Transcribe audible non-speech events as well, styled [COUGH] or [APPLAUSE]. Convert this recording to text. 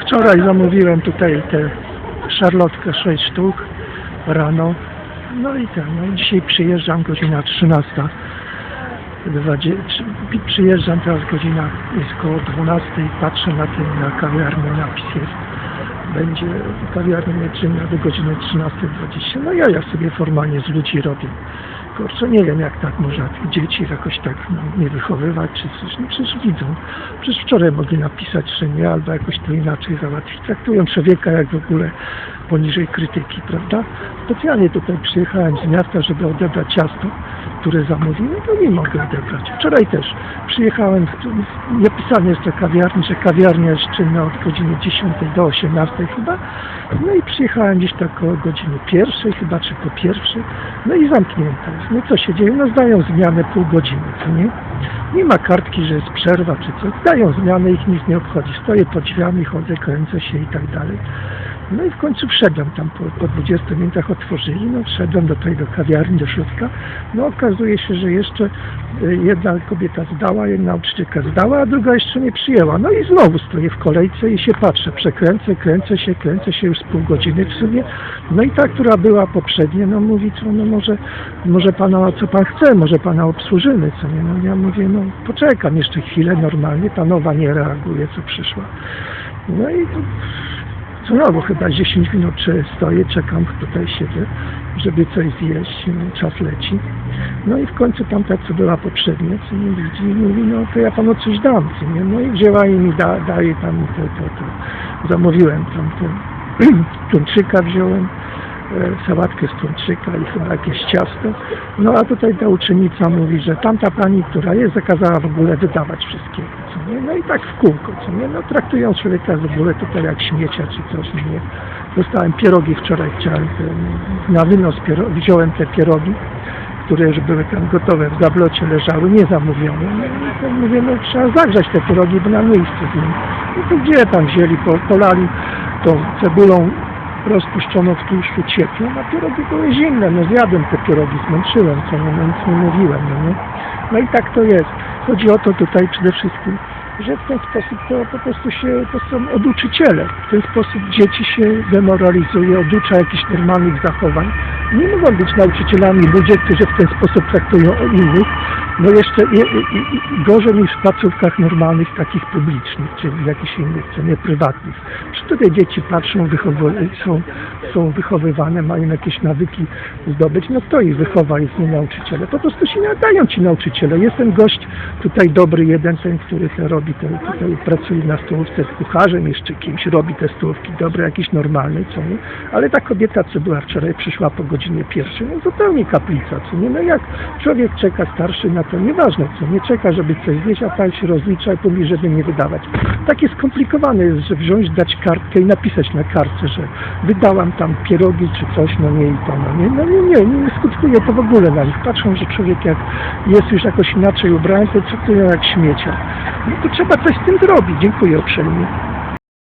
Wczoraj zamówiłem tutaj tę szarlotkę 6 sztuk rano. No i ten, no i dzisiaj przyjeżdżam godzina 13. Dwadzie- przy- Przyjeżdżam teraz godzina jest koło 12 i patrzę na ten na kawiarnię napis jest. Będzie kawiarnia nieczynna do godziny 13.20. No ja ja sobie formalnie z ludzi robię. Kurczę, nie wiem jak tak można tych dzieci jakoś tak no, nie wychowywać czy coś. No przecież widzą. Przecież wczoraj mogli napisać, że nie, albo jakoś to inaczej załatwić. Traktują człowieka jak w ogóle poniżej krytyki, prawda? Specjalnie tutaj przyjechałem z miasta, żeby odebrać ciasto, które zamówiłem, no nie mogę odebrać. Wczoraj też przyjechałem, jest to kawiarni, że kawiarnia jest czynna od godziny 10 do 18 chyba. No i przyjechałem gdzieś tak około godziny pierwszej chyba, czy po pierwszej. No i zamknięta jest. No co się dzieje? No zdają zmianę pół godziny, co nie? Nie ma kartki, że jest przerwa czy coś. Dają zmianę, ich nic nie obchodzi. Stoję pod drzwiami, chodzę, kręcę się i tak dalej. No i w końcu wszedłem tam po, po 20 minutach otworzyli, no wszedłem do tej do kawiarni, do środka. No okazuje się, że jeszcze y, jedna kobieta zdała, jedna nauczycielka zdała, a druga jeszcze nie przyjęła. No i znowu stoję w kolejce i się patrzę, przekręcę, kręcę się, kręcę się już z pół godziny w sumie. No i ta, która była poprzednia, no mówi, co, no może, może pana, co pan chce, może pana obsłużymy, co nie. No ja mówię, no poczekam jeszcze chwilę normalnie, ta nowa nie reaguje, co przyszła. No i to Znowu chyba 10 minut stoję, czekam, tutaj siedzę, żeby coś zjeść, no, czas leci. No i w końcu tamta, co była poprzednia, co nie widzi, mówi, no to ja panu coś dam, co nie? No i wzięła i mi da, daje tam to, to, to. Zamówiłem tam [CLEARS THROAT] tuńczyka wziąłem, sałatkę z tuńczyka i chyba jakieś ciasto. No a tutaj ta uczennica mówi, że tamta pani, która jest, zakazała w ogóle wydawać wszystkiego, co nie? No i tak w kółko, co nie? No traktują człowieka w ogóle tutaj jak śmiecia czy coś, no nie? Dostałem pierogi wczoraj, chciałem na wynos wziąłem te pierogi, które już były tam gotowe, w gablocie leżały, nie zamówione. No mówię, no trzeba zagrzać te pierogi, bo na miejscu z nim. No to gdzie tam wzięli, po, polali tą cebulą rozpuszczoną w tłuszczu ciepłą, a pierogi były zimne, no zjadłem te pierogi, zmęczyłem, co no nic nie mówiłem, no nie. No i tak to jest. Chodzi o to tutaj przede wszystkim, że w ten sposób to po prostu się, to są oduczyciele. W ten sposób dzieci się demoralizuje, oducza jakichś normalnych zachowań. Nie mogą być nauczycielami ludzie, którzy w ten sposób traktują innych, no jeszcze i, i, i gorzej niż w placówkach normalnych, takich publicznych, czy jakichś innych, co nie prywatnych. Czy tutaj dzieci patrzą, są, są wychowywane, mają jakieś nawyki zdobyć, no kto ich wychowa, jest nie nauczyciele. Po prostu się nadają ci nauczyciele. Jest ten gość tutaj dobry, jeden ten, który te robi, ten, tutaj pracuje na stołówce z kucharzem jeszcze kimś, robi te stołówki dobre, jakiś normalny, co nie? Ale ta kobieta, co była wczoraj, przyszła po godzinie pierwszej, no zupełnie kaplica, co nie? No jak człowiek czeka starszy na to, nieważne co, nie czeka, żeby coś zjeść, a pan się rozlicza i mówi, żeby nie wydawać. Takie skomplikowane jest, że wziąć, dać kartkę i napisać na kartce, że wydałam tam pierogi czy coś, no nie i to, no nie, no nie, nie, nie skutkuje to w ogóle na nich. Patrzą, że człowiek jak jest już jakoś inaczej ubrany, to traktują jak śmiecia. No to trzeba coś z tym zrobić. Dziękuję uprzejmie.